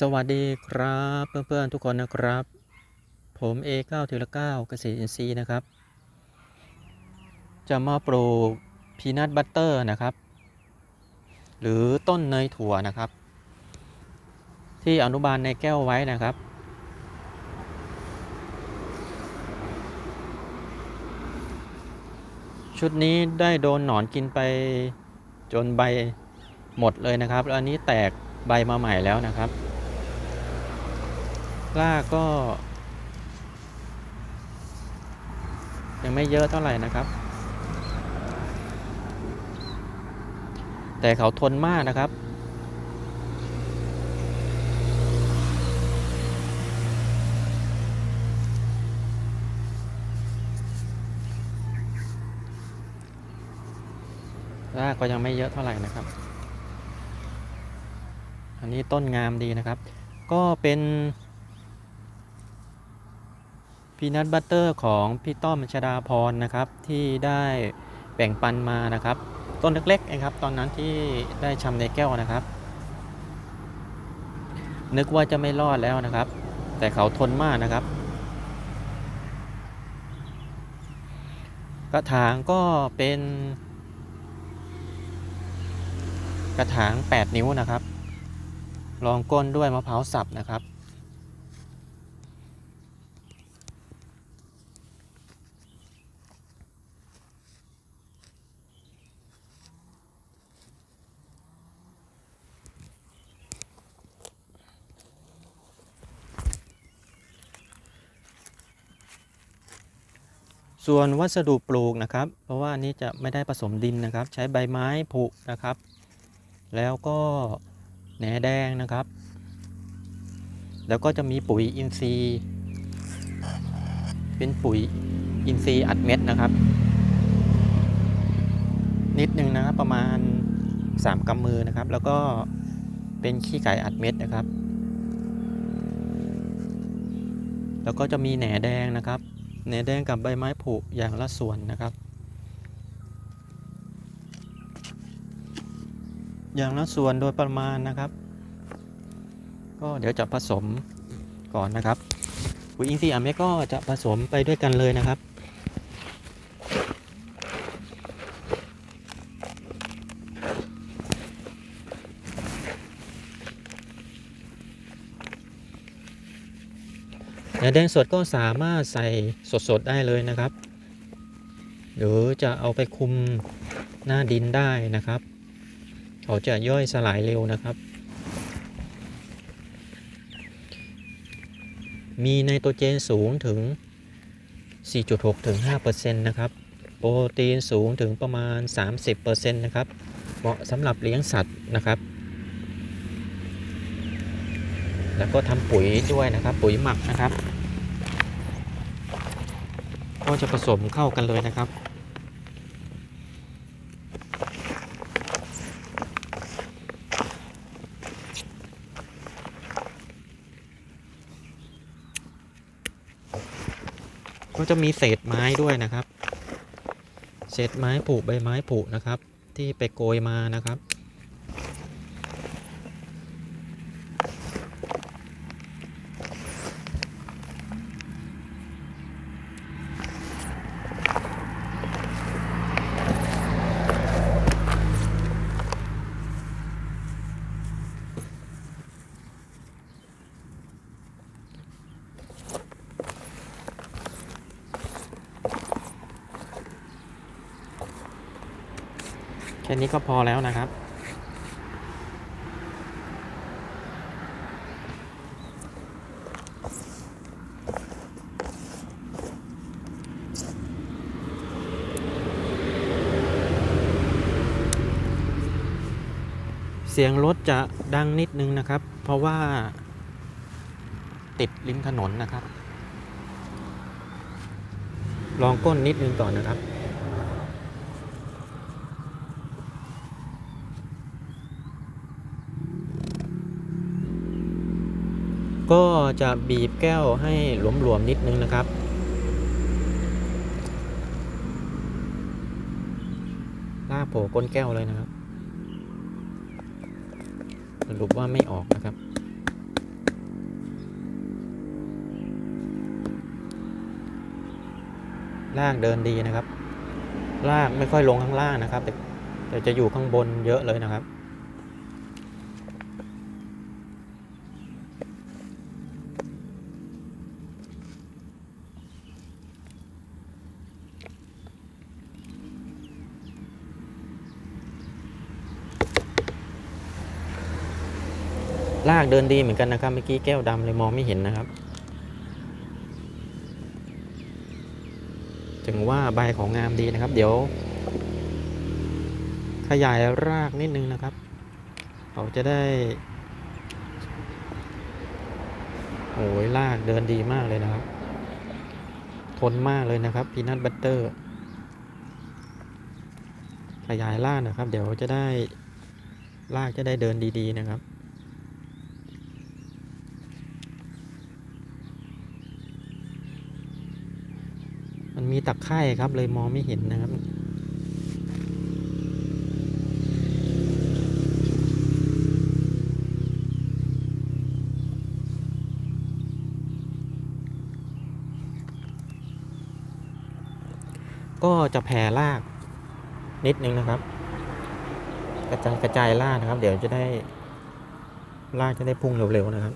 สวัสดีครับเพื่อนๆทุกคนนะครับ ผม A9 ทีละ9เกษตรอินทรีย์นะครับ จะมาปลูกพีนัทบัตเตอร์นะครับ หรือต้นเนยถั่วนะครับ ที่อนุบาลในแก้วไว้นะครับ ชุดนี้ได้โดนหนอนกินไปจนใบหมดเลยนะครับ แล้วอันนี้แตกใบมาใหม่แล้วนะครับ รากก็ ยังไม่เยอะเท่าไหร่นะครับ แต่เขาทนมากนะครับ รากก็ยังไม่เยอะเท่าไหร่นะครับ อันนี้ต้นงามดีนะครับ ก็เป็น พีนัทบัตเตอร์ของพี่ต้อมชดาพรนะครับ ที่ได้แบ่งปันมานะครับ ต้นเล็กๆนะครับ ตอนนั้นที่ได้ชำในแก้วนะครับ นึกว่าจะไม่รอดแล้วนะครับ แต่เขาทนมากนะครับ กระถางก็เป็น กระถาง 8 นิ้วนะครับรองก้นด้วยมะพร้าวสับนะครับ ส่วนวัสดุปลูกนะครับ เพราะว่าอันนี้จะไม่ได้ผสมดินนะครับ ใช้ใบไม้ผุนะครับ แล้วก็แหนแดงนะครับ แล้วก็จะมีปุ๋ยอินทรีย์ เป็นปุ๋ยอินทรีย์อัดเม็ดนะครับ นิดนึงนะครับประมาณ 3กำมือนะครับ แล้วก็เป็นขี้ไก่อัดเม็ดนะครับ แล้วก็จะมีแหนแดงนะครับ แหนแดงกับใบไม้ผุอย่างละส่วนนะครับ อย่างละส่วนโดยประมาณนะครับ ก็เดี๋ยวจะผสมก่อนนะครับปุ๋ยอินทรีย์อะเมก็จะผสมไปด้วยกันเลยนะครับ แหนแดงสดก็สามารถใส่สดๆได้เลยนะครับ หรือจะเอาไปคุมหน้าดินได้นะครับ เขาจะย่อยสลายเร็วนะครับ มีไนโตรเจนสูงถึง 4.6ถึง5%นะครับ โปรตีนสูงถึงประมาณ 30%นะครับ เหมาะสำหรับเลี้ยงสัตว์นะครับแล้วก็ทำปุ๋ยด้วยนะครับ ปุ๋ยหมักนะครับ ก็จะผสมเข้ากันเลยนะครับ ก็จะมีเศษไม้ด้วยนะครับ เศษไม้ผุใบไม้ผุนะครับ ที่ไปโกยมานะครับ นี้ก็พอแล้วนะครับ เสียงรถจะดังนิดนึงนะครับ เพราะว่าติดริมถนนนะครับ ลองก้นนิดนึงก่อนนะครับ ก็จะบีบแก้วให้หลวมๆนิดนึงนะครับ หน้าโผล่ก้นแก้วเลยนะครับ สรุปว่าไม่ออกนะครับ ลากเดินดีนะครับ ลากไม่ค่อยลงข้างล่างนะครับ แต่จะอยู่ข้างบนเยอะเลยนะครับ รากเดินดีเหมือนกันนะครับ เมื่อกี้แก้วดำเลยมองไม่เห็นนะครับ ถึงว่าใบของงามดีนะครับ เดี๋ยว ขยายรากนิดนึงนะครับ เขาจะได้โอ้ยรากเดินดีมากเลยนะครับ ทนมากเลยนะครับพีนัทบัตเตอร์ ขยายรากนะครับ เดี๋ยวจะได้รากจะได้เดินดี ๆ นะครับ มีตะไคร่ครับ เลยมองไม่เห็นนะครับก็จะแผ่รากนิดนึงนะครับ กระจายกระจายรากนะครับ เดี๋ยวจะได้รากจะได้พุ่งเร็วๆนะครับ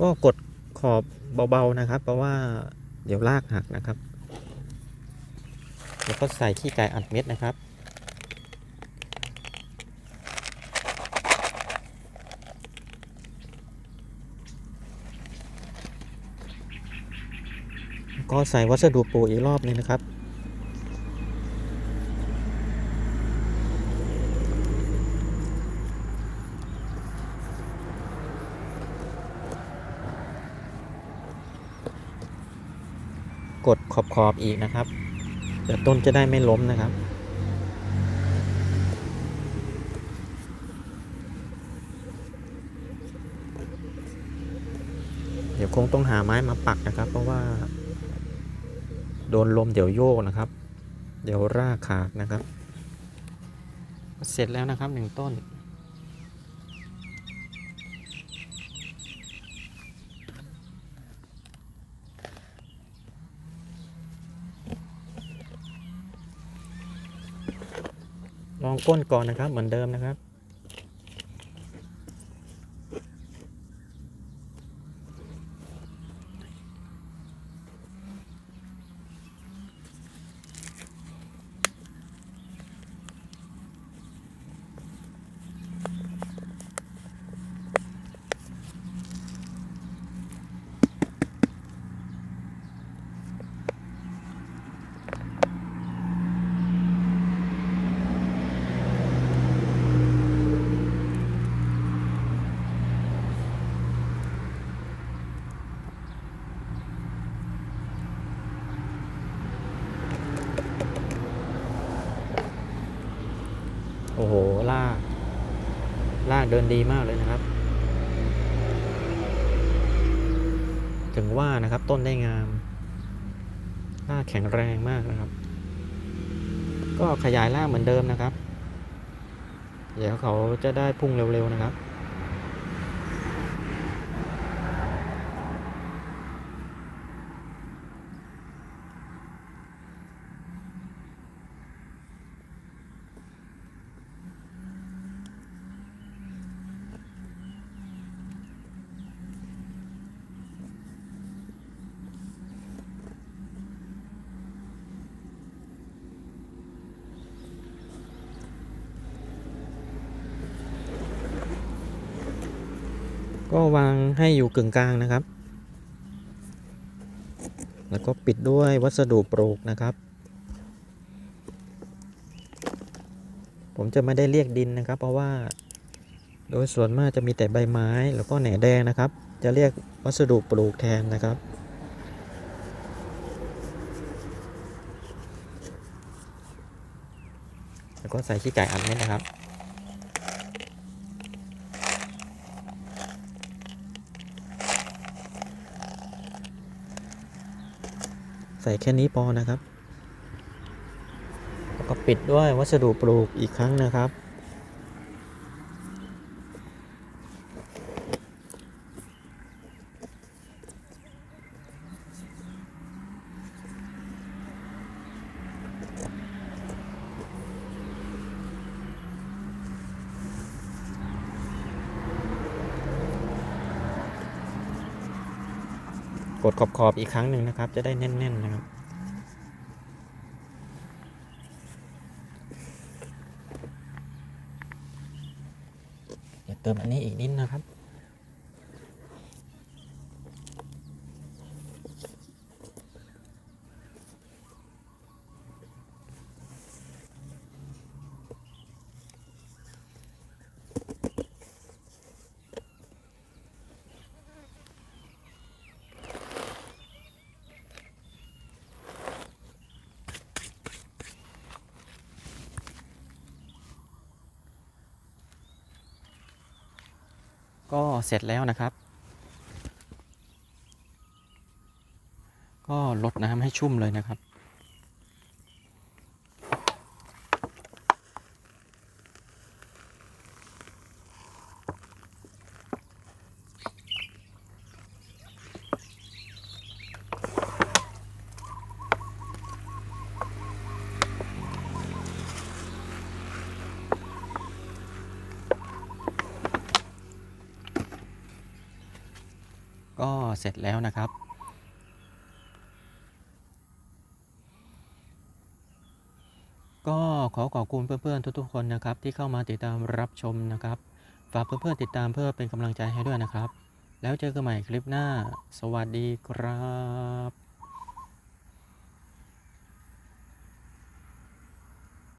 ก็กดขอบเบาๆนะครับ เพราะว่าเดี๋ยวรากหักนะครับแล้วก็ใส่ขี้ไก่อัดเม็ดนะครับ ก็ใส่วัสดุปูอีกรอบนึงนะครับ กดขอบขอบๆอีกนะครับเดี๋ยวต้นจะได้ไม่ล้มนะครับ เดี๋ยวคงต้องหาไม้มาปักนะครับ เพราะว่า โดนลมเดี๋ยวโยกนะครับ เดี๋ยวรากขาดนะครับ เสร็จแล้วนะครับหนึ่งต้น ลองก้นก่อนนะครับเหมือนเดิมนะครับ โอ้โห ลาก ลากเดินดีมากเลยนะครับ ถึงว่านะครับต้นได้งาม ลากแข็งแรงมากนะครับ ก็ขยายรากเหมือนเดิมนะครับ เดี๋ยวเขาจะได้พุ่งเร็วๆนะครับ ก็วางให้อยู่กึ่งกลางนะครับ แล้วก็ปิดด้วยวัสดุปลูกนะครับ ผมจะไม่ได้เรียกดินนะครับ เพราะว่า โดยส่วนมากจะมีแต่ใบไม้แล้วก็แหน่แดงนะครับ จะเรียกวัสดุปลูกแทนนะครับแล้วก็ใส่ขี้ไก่อันนี้นะครับ ส่แค่นี้พอนะครับ แล้วก็ปิดด้วยวัสดุปลูกอีกครั้งนะครับ ดขอบๆอีกครั้งหนึ่งนะครับ จะได้แน่นๆนะครับ เดี๋ยวเติมอันนี้อีกนิดนะครับ ก็เสร็จแล้วนะครับ ก็ลดน้ำให้ชุ่มเลยนะครับ ก็เสร็จแล้วนะครับ ก็ขอขอบคุณเพื่อนๆทุกๆคนนะครับ ที่เข้ามาติดตามรับชมนะครับ ฝากเพื่อนๆติดตามเพื่อเป็นกำลังใจให้ด้วยนะครับ แล้วเจอกันใหม่คลิปหน้า สวัสดีครับ